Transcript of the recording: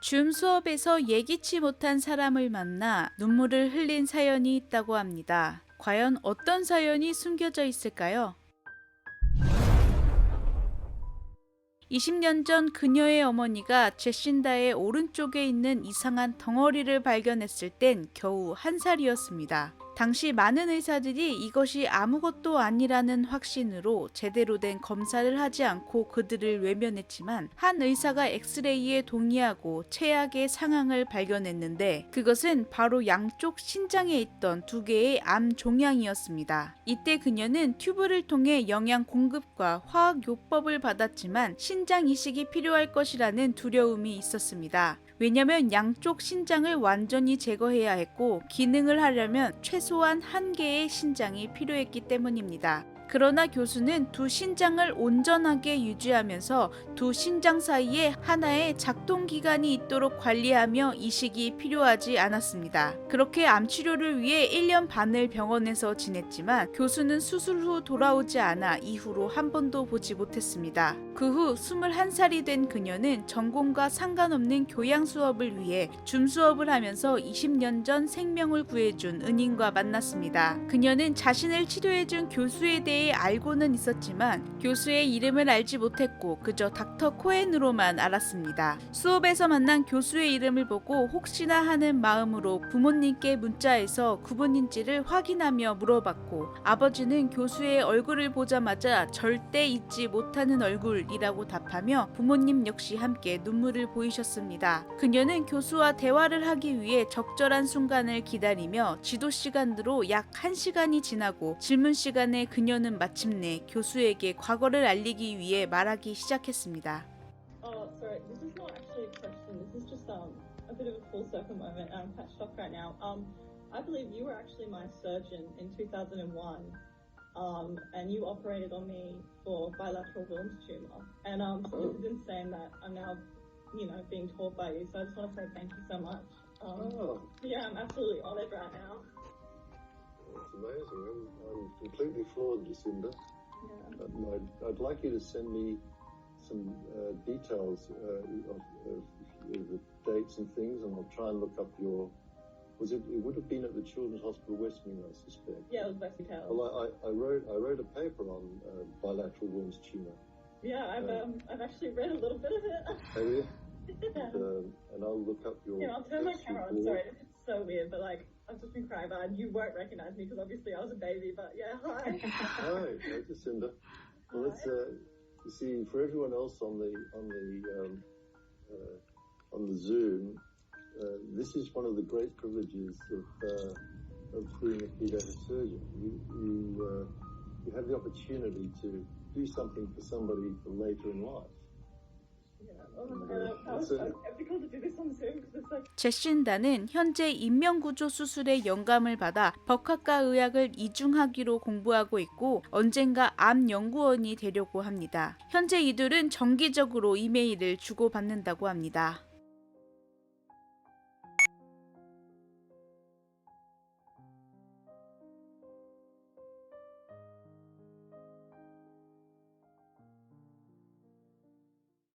줌 수업에서 예기치 못한 사람을 만나 눈물을 흘린 사연이 있다고 합니다. 과연 어떤 사연이 숨겨져 있을까요? 20년 전 그녀의 어머니가 제신다의 오른쪽에 있는 이상한 덩어리를 발견했을 땐 겨우 한 살이었습니다. 당시 많은 의사들이 이것이 아무것도 아니라는 확신으로 제대로 된 검사를 하지 않고 그들을 외면했지만 한 의사가 엑스레이에 동의하고 최악의 상황을 발견했는데 그것은 바로 양쪽 신장에 있던 두 개의 암 종양이었습니다. 이때 그녀는 튜브를 통해 영양 공급과 화학 요법을 받았지만 신장 이식이 필요할 것이라는 두려움이 있었습니다. 왜냐면 양쪽 신장을 완전히 제거해야 했고 기능을 하려면 최소한 한 개의 신장이 필요했기 때문입니다. 그러나 교수는 두 신장을 온전하게 유지하면서 두 신장 사이에 하나의 작동 기간이 있도록 관리하며 이식이 필요하지 않았습니다. 그렇게 암 치료를 위해 1년 반을 병원에서 지냈지만 교수는 수술 후 돌아오지 않아 이후로 한 번도 보지 못했습니다. 그 후 21살이 된 그녀는 전공과 상관없는 교양 수업을 위해 줌 수업을 하면서 20년 전 생명을 구해준 은인과 만났습니다. 그녀는 자신을 치료해준 교수에 대해 알고는 있었지만 교수의 이름을 알지 못했고 그저 닥터 코엔으로만 알았습니다. 수업에서 만난 교수의 이름을 보고 혹시나 하는 마음으로 부모님께 문자해서 그분인지를 확인하며 물어봤고 아버지는 교수의 얼굴을 보자마자 절대 잊지 못하는 얼굴이라고 답하며 부모님 역시 함께 눈물을 보이셨습니다. 그녀는 교수와 대화를 하기 위해 적절한 순간을 기다리며 지도 시간으로 약 1시간이 지나고 질문 시간에 그녀는 마침내 교수에게 과거를 알리기 위해 말하기 시작했습니다. Oh, sorry. This is not actually a question. This is just um a bit of a full circle moment. I'm quite shocked right now. Um, I believe you were actually my surgeon in 2001. Um, and you operated on me for bilateral Wilms tumor. And um, so this is insane that I'm now, you know, being taught by you. So I just want to say thank you so much. Um, Oh, yeah, I'm absolutely honored right now. that's amazing. I'm, I'm completely floored, Jacinda. Yeah. I'd, I'd like you to send me some uh, details uh, of, of, the dates and things, and I'll try and look up your. Was it? It would have been at the Children's Hospital Westmead, I suspect. Yeah, it was Taylor. Well, I, I, I wrote I wrote a paper on uh, bilateral Wilms tumor. yeah, I've uh, um, I've actually read a little bit of it. Have you? yeah. Um, and I'll look up your. Yeah, I'll turn my camera on. Sorry, it's so weird, but like I've just been crying about it. You won't recognize me because obviously I was a baby. But yeah, hi. Hi, hi, Jacinda. Well, it's uh, you see, for everyone else on the on the um, uh, on the Zoom, uh, this is one of the great privileges of uh, of being a pediatric surgeon. You you uh, you have the opportunity to do something for somebody for later in life. 제신다는 현재 인명구조 수술에 영감을 받아 법학과 의학을 이중학위로 공부하고 있고 언젠가 암 연구원이 되려고 합니다. 현재 이들은 정기적으로 이메일을 주고받는다고 합니다.